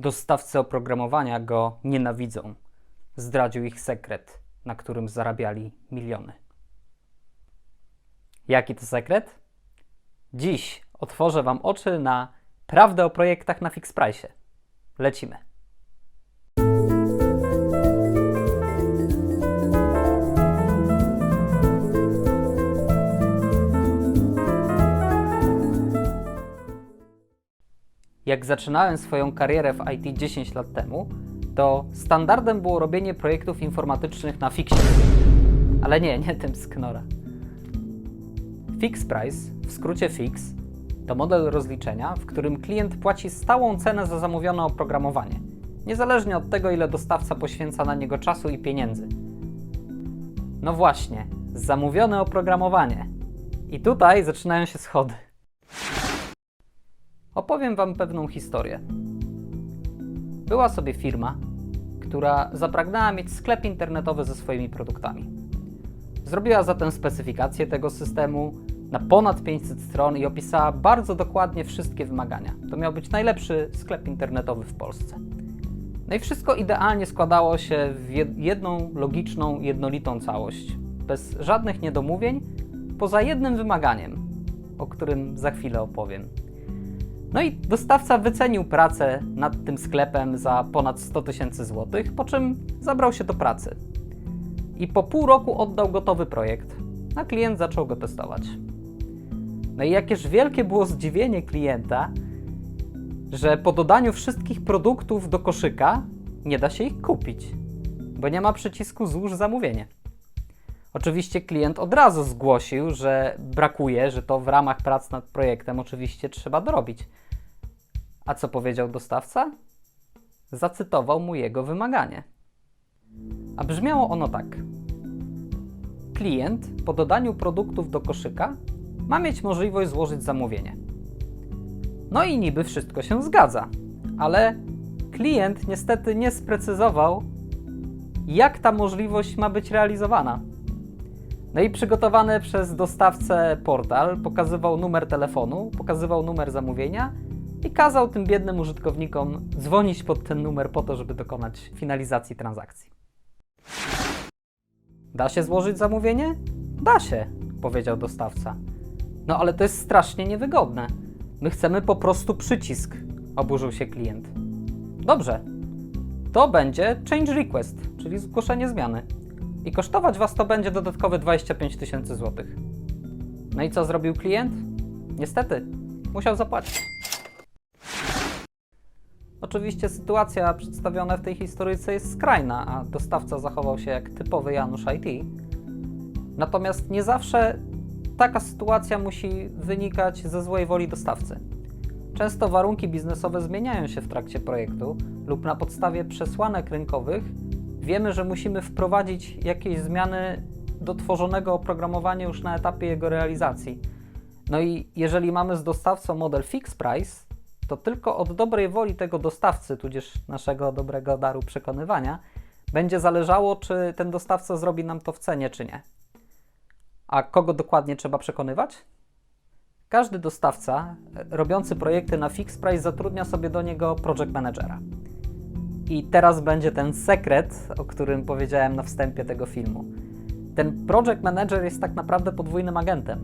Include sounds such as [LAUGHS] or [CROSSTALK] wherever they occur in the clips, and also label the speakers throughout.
Speaker 1: Dostawcy oprogramowania go nienawidzą. Zdradził ich sekret, na którym zarabiali miliony. Jaki to sekret? Dziś otworzę Wam oczy na prawdę o projektach na Fix Price. Lecimy. Jak zaczynałem swoją karierę w IT 10 lat temu, to standardem było robienie projektów informatycznych na Fixie. Ale nie, nie tym z Knora. Fix Price, w skrócie Fix, to model rozliczenia, w którym klient płaci stałą cenę za zamówione oprogramowanie, niezależnie od tego, ile dostawca poświęca na niego czasu i pieniędzy. No właśnie, zamówione oprogramowanie. I tutaj zaczynają się schody. Opowiem Wam pewną historię. Była sobie firma, która zapragnęła mieć sklep internetowy ze swoimi produktami. Zrobiła zatem specyfikację tego systemu na ponad 500 stron i opisała bardzo dokładnie wszystkie wymagania. To miał być najlepszy sklep internetowy w Polsce. No i wszystko idealnie składało się w jed- jedną logiczną, jednolitą całość, bez żadnych niedomówień, poza jednym wymaganiem, o którym za chwilę opowiem. No i dostawca wycenił pracę nad tym sklepem za ponad 100 tysięcy złotych, po czym zabrał się do pracy. I po pół roku oddał gotowy projekt, a klient zaczął go testować. No i jakież wielkie było zdziwienie klienta, że po dodaniu wszystkich produktów do koszyka nie da się ich kupić, bo nie ma przycisku złóż zamówienie. Oczywiście klient od razu zgłosił, że brakuje, że to w ramach prac nad projektem oczywiście trzeba dorobić. A co powiedział dostawca? Zacytował mu jego wymaganie. A brzmiało ono tak. Klient po dodaniu produktów do koszyka ma mieć możliwość złożyć zamówienie. No i niby wszystko się zgadza, ale klient niestety nie sprecyzował, jak ta możliwość ma być realizowana. No i przygotowany przez dostawcę portal pokazywał numer telefonu, pokazywał numer zamówienia i kazał tym biednym użytkownikom dzwonić pod ten numer po to, żeby dokonać finalizacji transakcji. Da się złożyć zamówienie? Da się, powiedział dostawca. No ale to jest strasznie niewygodne. My chcemy po prostu przycisk, oburzył się klient. Dobrze. To będzie change request, czyli zgłoszenie zmiany. I kosztować Was to będzie dodatkowe 25 tysięcy złotych. No i co zrobił klient? Niestety, musiał zapłacić. Oczywiście sytuacja przedstawiona w tej historyjce jest skrajna, a dostawca zachował się jak typowy Janusz IT. Natomiast nie zawsze taka sytuacja musi wynikać ze złej woli dostawcy. Często warunki biznesowe zmieniają się w trakcie projektu lub na podstawie przesłanek rynkowych wiemy, że musimy wprowadzić jakieś zmiany do tworzonego oprogramowania już na etapie jego realizacji. No i jeżeli mamy z dostawcą model fix price, to tylko od dobrej woli tego dostawcy, tudzież naszego dobrego daru przekonywania, będzie zależało, czy ten dostawca zrobi nam to w cenie, czy nie. A kogo dokładnie trzeba przekonywać? Każdy dostawca e, robiący projekty na fix price zatrudnia sobie do niego project managera. I teraz będzie ten sekret, o którym powiedziałem na wstępie tego filmu. Ten project manager jest tak naprawdę podwójnym agentem,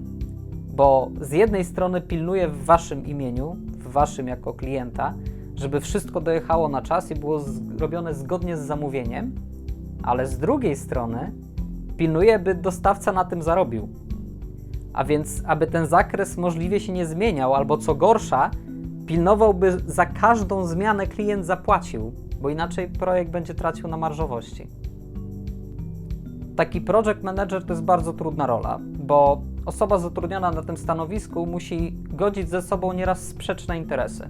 Speaker 1: bo z jednej strony pilnuje w waszym imieniu, w waszym jako klienta, żeby wszystko dojechało na czas i było zrobione zgodnie z zamówieniem, ale z drugiej strony pilnuje, by dostawca na tym zarobił. A więc, aby ten zakres możliwie się nie zmieniał, albo co gorsza, pilnowałby za każdą zmianę klient zapłacił, bo inaczej projekt będzie tracił na marżowości. Taki project manager to jest bardzo trudna rola, bo osoba zatrudniona na tym stanowisku musi godzić ze sobą nieraz sprzeczne interesy.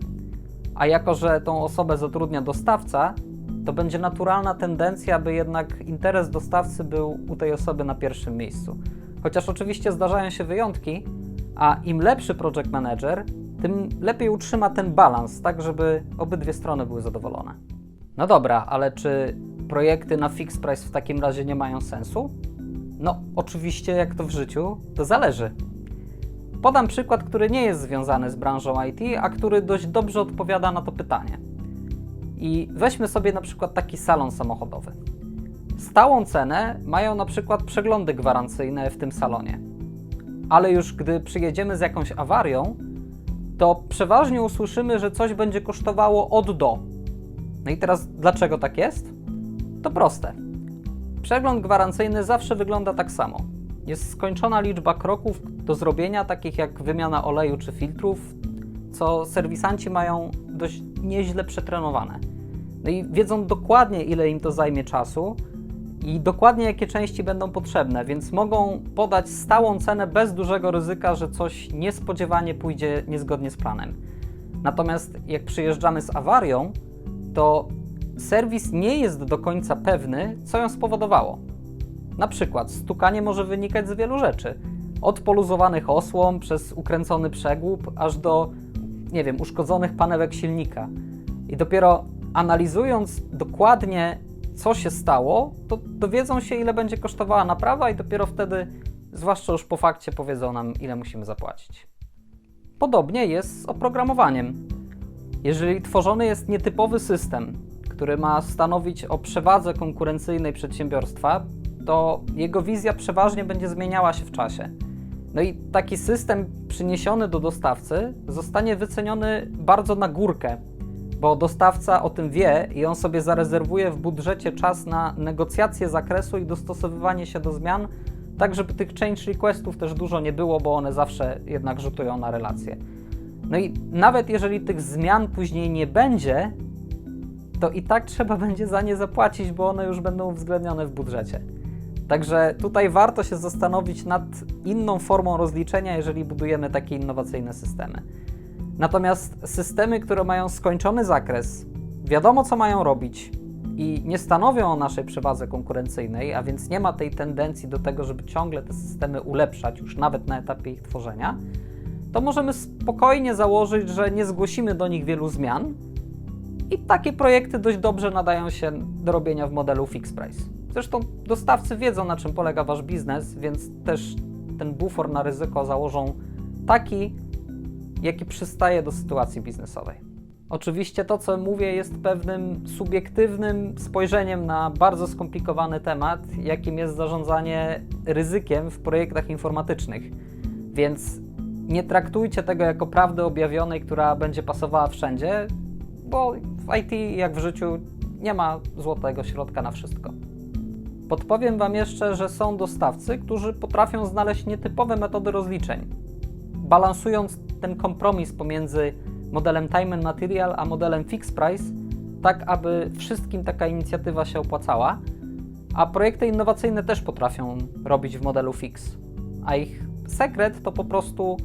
Speaker 1: A jako, że tą osobę zatrudnia dostawca, to będzie naturalna tendencja, by jednak interes dostawcy był u tej osoby na pierwszym miejscu. Chociaż oczywiście zdarzają się wyjątki, a im lepszy project manager, tym lepiej utrzyma ten balans, tak żeby obydwie strony były zadowolone. No dobra, ale czy projekty na fix price w takim razie nie mają sensu? No, oczywiście, jak to w życiu, to zależy. Podam przykład, który nie jest związany z branżą IT, a który dość dobrze odpowiada na to pytanie. I weźmy sobie na przykład taki salon samochodowy. Stałą cenę mają na przykład przeglądy gwarancyjne w tym salonie. Ale już gdy przyjedziemy z jakąś awarią, to przeważnie usłyszymy, że coś będzie kosztowało od do. No i teraz dlaczego tak jest? To proste. Przegląd gwarancyjny zawsze wygląda tak samo. Jest skończona liczba kroków do zrobienia, takich jak wymiana oleju czy filtrów, co serwisanci mają dość nieźle przetrenowane. No i wiedzą dokładnie, ile im to zajmie czasu i dokładnie jakie części będą potrzebne, więc mogą podać stałą cenę bez dużego ryzyka, że coś niespodziewanie pójdzie niezgodnie z planem. Natomiast jak przyjeżdżamy z awarią, to serwis nie jest do końca pewny, co ją spowodowało. Na przykład stukanie może wynikać z wielu rzeczy. Od poluzowanych osłon przez ukręcony przegłup, aż do, nie wiem, uszkodzonych panewek silnika. I dopiero analizując dokładnie, co się stało, to dowiedzą się, ile będzie kosztowała naprawa, i dopiero wtedy, zwłaszcza już po fakcie, powiedzą nam, ile musimy zapłacić. Podobnie jest z oprogramowaniem. Jeżeli tworzony jest nietypowy system, który ma stanowić o przewadze konkurencyjnej przedsiębiorstwa, to jego wizja przeważnie będzie zmieniała się w czasie. No i taki system przyniesiony do dostawcy zostanie wyceniony bardzo na górkę, bo dostawca o tym wie i on sobie zarezerwuje w budżecie czas na negocjacje zakresu i dostosowywanie się do zmian, tak żeby tych change requestów też dużo nie było, bo one zawsze jednak rzutują na relacje. No i nawet jeżeli tych zmian później nie będzie, to i tak trzeba [LAUGHS] będzie za nie zapłacić, bo one już będą uwzględnione w budżecie. Także tutaj warto się zastanowić nad inną formą rozliczenia, jeżeli budujemy takie innowacyjne systemy. Natomiast systemy, które mają skończony zakres, wiadomo co mają robić i nie stanowią o naszej przewadze konkurencyjnej, a więc nie ma tej tendencji do tego, żeby ciągle te systemy ulepszać, już nawet na etapie ich tworzenia, to możemy spokojnie założyć, że nie zgłosimy do nich wielu zmian i takie projekty dość dobrze nadają się do robienia w modelu fixed price. Zresztą dostawcy wiedzą, na czym polega wasz biznes, więc też ten bufor na ryzyko założą taki, jaki przystaje do sytuacji biznesowej. Oczywiście to, co mówię, jest pewnym subiektywnym spojrzeniem na bardzo skomplikowany temat, jakim jest zarządzanie ryzykiem w projektach informatycznych. Więc nie traktujcie tego jako prawdy objawionej, która będzie pasowała wszędzie, bo w IT, jak w życiu, nie ma złotego środka na wszystko. Podpowiem Wam jeszcze, że są dostawcy, którzy potrafią znaleźć nietypowe metody rozliczeń, balansując ten kompromis pomiędzy modelem time and material a modelem fixed price, tak aby wszystkim taka inicjatywa się opłacała, a projekty innowacyjne też potrafią robić w modelu fix. A ich sekret to po prostu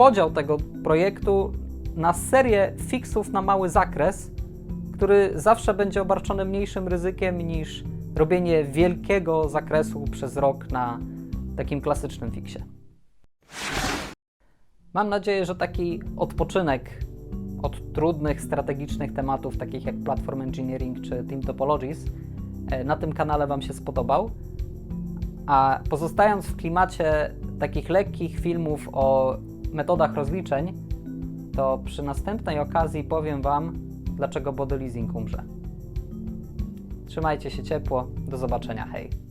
Speaker 1: podział tego projektu na serię fixów na mały zakres, który zawsze będzie obarczony mniejszym ryzykiem niż robienie wielkiego zakresu przez rok na takim klasycznym fiksie. Mam nadzieję, że taki odpoczynek od trudnych, strategicznych tematów, takich jak Platform Engineering czy Team Topologies, e, na tym kanale Wam się spodobał. A pozostając w klimacie takich lekkich filmów o metodach rozliczeń, to przy następnej okazji powiem Wam, dlaczego body leasing umrze. Trzymajcie się ciepło, do zobaczenia, hej!